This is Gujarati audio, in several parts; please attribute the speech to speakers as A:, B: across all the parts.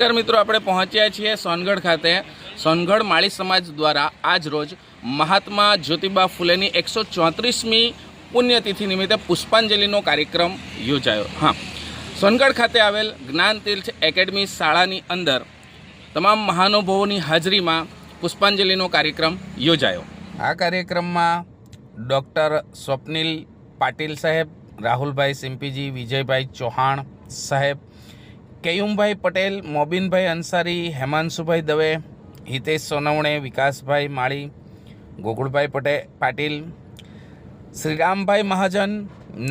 A: નમસ્કાર મિત્રો, આપણે પહોંચ્યા છીએ સોનગઢ ખાતે. સોનગઢ માળી સમાજ દ્વારા આજ રોજ મહાત્મા જ્યોતિબા ફૂલેની એકસો ચોત્રીસમી પુણ્યતિથિ નિમિત્તે પુષ્પાંજલિનો કાર્યક્રમ યોજાયો. હા. સોનગઢ ખાતે આવેલ જ્ઞાન તીર્થ એકેડમી શાળાની અંદર તમામ મહાનુભાવોની હાજરીમાં પુષ્પાંજલિનો કાર્યક્રમ યોજાયો. આ કાર્યક્રમમાં ડૉક્ટર સ્વપ્નિલ પાટીલ સાહેબ, રાહુલભાઈ સિમ્પીજી, વિજયભાઈ ચૌહાણ સાહેબ કેયુમભાઈ પટેલ, મોબીનભાઈ અંસારી, હેમાંશુભાઈ દવે, હિતેશ સોનવણે, વિકાસભાઈ માળી, ગોકુળભાઈ પટેલ પાટીલ, શ્રીરામભાઈ મહાજન,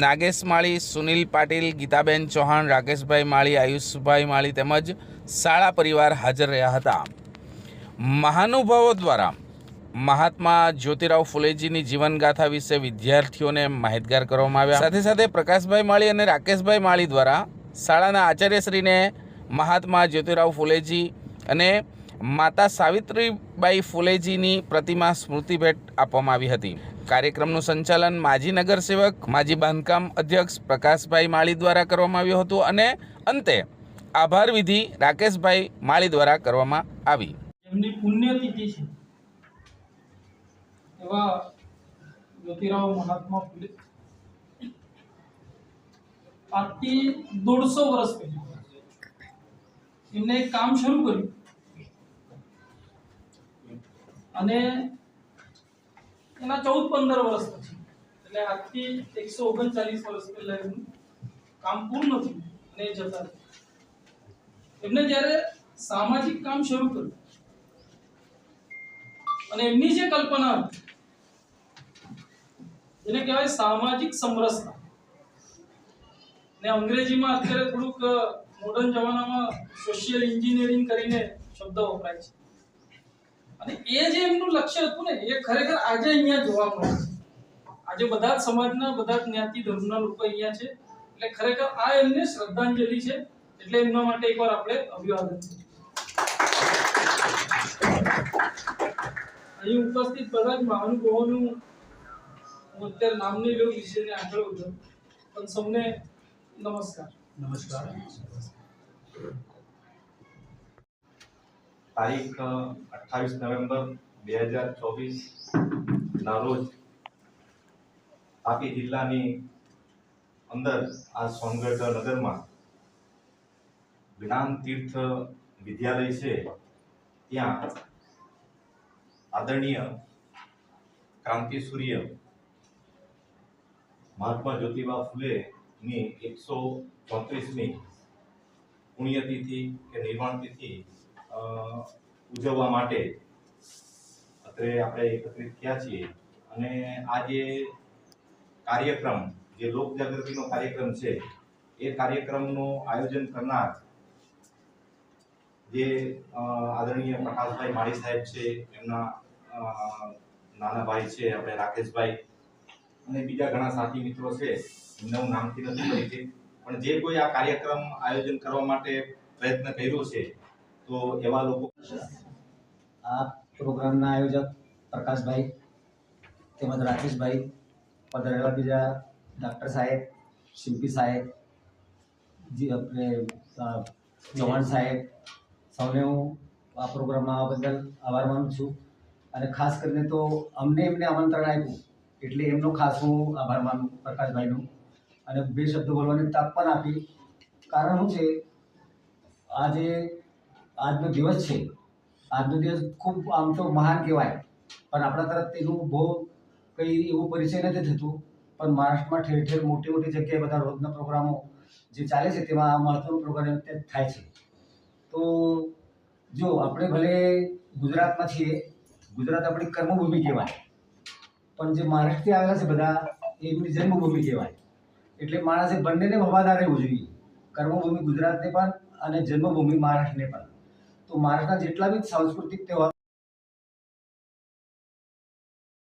A: નાગેશ માળી, સુનિલ પાટીલ, ગીતાબેન ચૌહાણ, રાકેશભાઈ માળી, આયુષભાઈ માળી તેમજ શાળા પરિવાર હાજર રહ્યા હતા. મહાનુભાવો દ્વારા મહાત્મા જ્યોતિરાવ ફુલેજીની જીવનગાથા વિશે વિદ્યાર્થીઓને માહિતગાર કરવામાં આવ્યા. સાથે સાથે પ્રકાશભાઈ માળી અને રાકેશભાઈ માળી દ્વારા શાળાના આચાર્યશ્રીને મહાત્મા જ્યોતિરાવ ફુલેજી અને માતા સાવિત્રીબાઈ ફુલેજીની પ્રતિમા સ્મૃતિ ભેટ આપવામાં આવી હતી. કાર્યક્રમનું સંચાલન માજી નગરસેવક, માજી બાંધકામ અધ્યક્ષ પ્રકાશભાઈ માળી દ્વારા કરવામાં આવ્યું હતું અને અંતે આભાર વિધિ રાકેશભાઈ માળી દ્વારા કરવામાં આવી.
B: એમની પુણ્યતિથિ છે. એવા જ્યોતિરાવ મહાત્મા આજથી દોઢસો વર્ષ પહેલા. એમને એક કામ શરૂ કર્યું. અને એના ચૌદ પંદર વર્ષ પછી, એટલે આજથી એકસો ઓગણચાલીસ વર્ષ પહેલા એમનું કામ પૂર્ણ થયું અને જતા એમને જ્યારે સામાજિક કામ શરૂ કર્યું અને એમની જે કલ્પના હતી, એને કહેવાય સામાજિક સમરસતા. ને અંગ્રેજીમાં અત્યારે થોડુંક મોડર્ન જમાનામાં સોશિયલ એન્જિનિયરિંગ કરીને શબ્દ વપરાય છે. અને એ જે એમનું લક્ષ્ય હતું ને, એ ખરેખર આજે અહીંયા જોવા મળે છે. આજે બધા જ સમાજના, બધા જ્ઞાતિ, ધર્મના લોકો અહીંયા છે. એટલે ખરેખર આ એમને શ્રદ્ધાંજલિ છે. એટલે એમના માટે એકવાર આપણે અભિવાદન અહીં ઉપસ્થિત બધા જ મહાનુભાવોનું હું અત્યારે નામ નહીં લઉં વિશેને આગળ વધું. પણ સૌને નમસ્કાર
C: નમસ્કાર તારીખ અઠ્ઠાવીસ નવેમ્બર બે હજાર ચોવીસ ના રોજ તાપી જિલ્લાની અંદર આ સોનગઢ નગરમાં જ્ઞાન તીર્થ વિદ્યાલય છે ત્યાં આદરણીય ક્રાંતિ સૂર્ય મહાત્મા જ્યોતિબા ફૂલેની એકસો ચોત્રીસમી પુણ્યતિથિ કે નિર્વાણ તિથિ ઉજવવા માટે અત્રે આપણે એકત્રિત થયા છીએ. અને આ જે કાર્યક્રમ, જે લોક જાગૃતિનો કાર્યક્રમ છે, એ કાર્યક્રમનું આયોજન કરનાર જે આદરણીય પ્રકાશભાઈ માળી સાહેબ છે, એમના નાના ભાઈ છે, આપણે રાકેશભાઈ અને બીજા ઘણા સાથી મિત્રો છે, એમને હું નામથી નથી પરિચિત પણ જે કોઈ આ કાર્યક્રમ આયોજન કરવા માટે પ્રયત્ન કર્યો છે, તો એવા લોકો
D: આ પ્રોગ્રામના આયોજક પ્રકાશભાઈ તેમજ રાકેશભાઈ પધારેલા બીજા ડૉક્ટર સાહેબ, શિલ્પી સાહેબ, જી આપણે ચૌહાણ સાહેબ, સૌને હું આ પ્રોગ્રામમાં આવવા બદલ આભાર માનું છું. અને ખાસ કરીને તો અમને એમને આમંત્રણ આપ્યું એટલે એમનો ખાસ આભાર માનું પ્રકાશભાઈનો. અને બે શબ્દો બોલવાની તક પણ આપી. કારણ શું છે? આજે આજનો દિવસ છે, આજનો દિવસ ખૂબ આમ તો મહાન કહેવાય. પણ આપણા તરફ તેનું બહુ કંઈ એવું પરિચય નથી થતું. પણ મહારાષ્ટ્રમાં ઠેર ઠેર મોટી મોટી જગ્યાએ બધા રોજના પ્રોગ્રામો જે ચાલે છે, તેમાં આ મહત્વનો પ્રોગ્રામ થાય છે. તો જો આપણે ભલે ગુજરાતમાં છીએ, ગુજરાત આપણી કર્મભૂમિ કહેવાય. પણ જે મહારાષ્ટ્રથી આવેલા છે બધા એમની જન્મભૂમિ કહેવાય. એટલે માણસે બંનેને વફાદાર રહેવું જોઈએ. કર્મભૂમિ ગુજરાતને પણ અને જન્મભૂમિ મહારાષ્ટ્રને પણ. તો મહારાષ્ટ્રના જેટલા બી સાંસ્કૃતિક તહેવાર